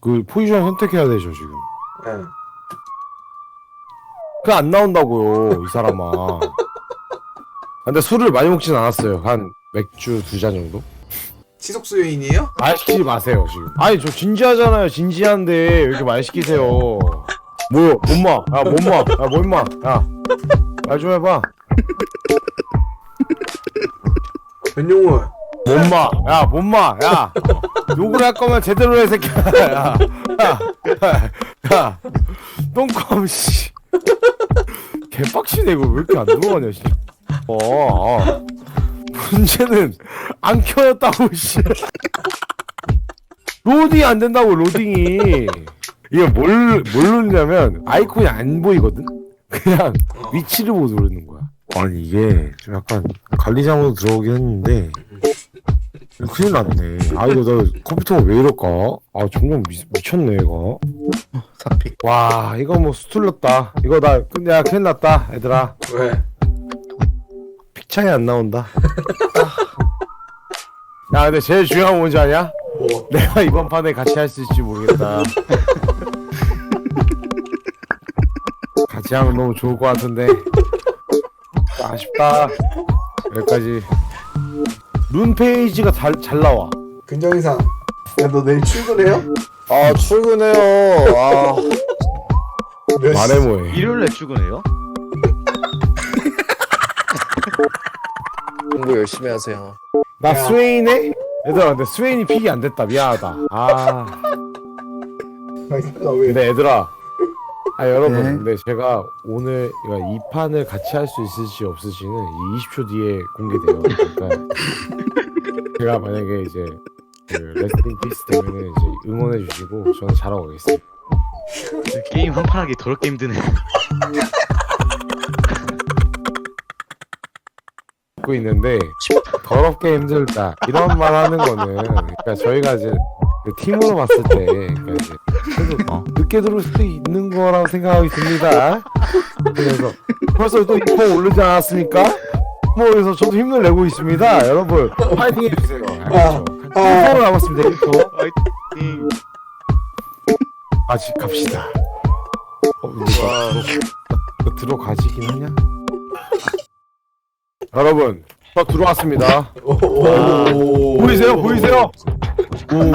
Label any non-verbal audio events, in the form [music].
그 포지션 선택해야 되죠 지금. 예. 그안 나온다고요 이 사람아. 아, 근데 술을 많이 먹진 않았어요. 한 맥주 두 잔 정도. 치석수 여인이에요? 말 시키지 마세요 지금. 아니 저 진지하잖아요. 진지한데 왜 이렇게 말 시키세요? 뭐야 몸마? 야 몸마? 야 몸마? 야말 좀 해봐. 변용훈. 몸마? 야 몸마? 야 욕을 할 거면 제대로 해 새끼야. 야, 야, 야, 야, 똥컴 씨. 개빡치네 이거 왜 이렇게 안 들어가냐 씨. 어, 어. 문제는 안 켜졌다고 씨. 로딩이 안 된다고 로딩이. 이게 뭘, 뭘 누르냐면 아이콘이 안 보이거든? 그냥 위치를 보고 누르는 거야. 아니 이게 좀 약간 관리자모드 들어오긴 했는데 큰일 났네. 아 이거 나 컴퓨터가 왜 이럴까? 아 정말 미, 미쳤네 이거. 와 이거 뭐 수틀렸다. 이거 나 근데 야 큰일 났다 얘들아. 왜? 픽창이 안 나온다. 야 근데 제일 중요한 건 뭔지 아냐? 뭐? 내가 이번 판에 같이 할 수 있을지 모르겠다. 같이 하면 너무 좋을 것 같은데 아쉽다. 여기까지. 룬 페이지가 잘, 잘 나와. 근정이상. 야, 너 내일 출근해요? 아 출근해요. 아 몇 시? 말해 뭐해. 일요일에 출근해요? [laughs] 공부 열심히 하세요. 나 야. 스웨인에? 얘들아 근데 스웨인이 픽이 안 됐다 미안하다. 아 왜? 근데 얘들아. 아 여러분 네. 근데 제가 오늘 이 판을 같이 할 수 있을지 없을지는 이 20초 뒤에 공개돼요. 그러니까 [laughs] 제가 만약에 이제 그 레스팅 피스 되면은 이제 응원해 주시고 저는 잘하고 가겠습니다. 게임 한 판 하기 더럽게 힘드네 듣고 있는데 더럽게 힘들다 이런 말 하는 거는 그러니까 저희가 이제 그 팀으로 봤을 때 그러니까 이제. 늦게 들어올 수도 있는 거라고 생각이 듭니다. 그래서 벌써 또 이포 오르지 않았습니까? 뭐 그래서 저도 힘을 내고 있습니다. 여러분 파이팅 해주세요. 아. 1포 남았습니다. 1포. 화이팅 아직 갑시다. 어, 너 들어가지긴 하냐? 여러분, 저 들어왔습니다. 오, 오, 오, 오. 보이세요? 보이세요? 지금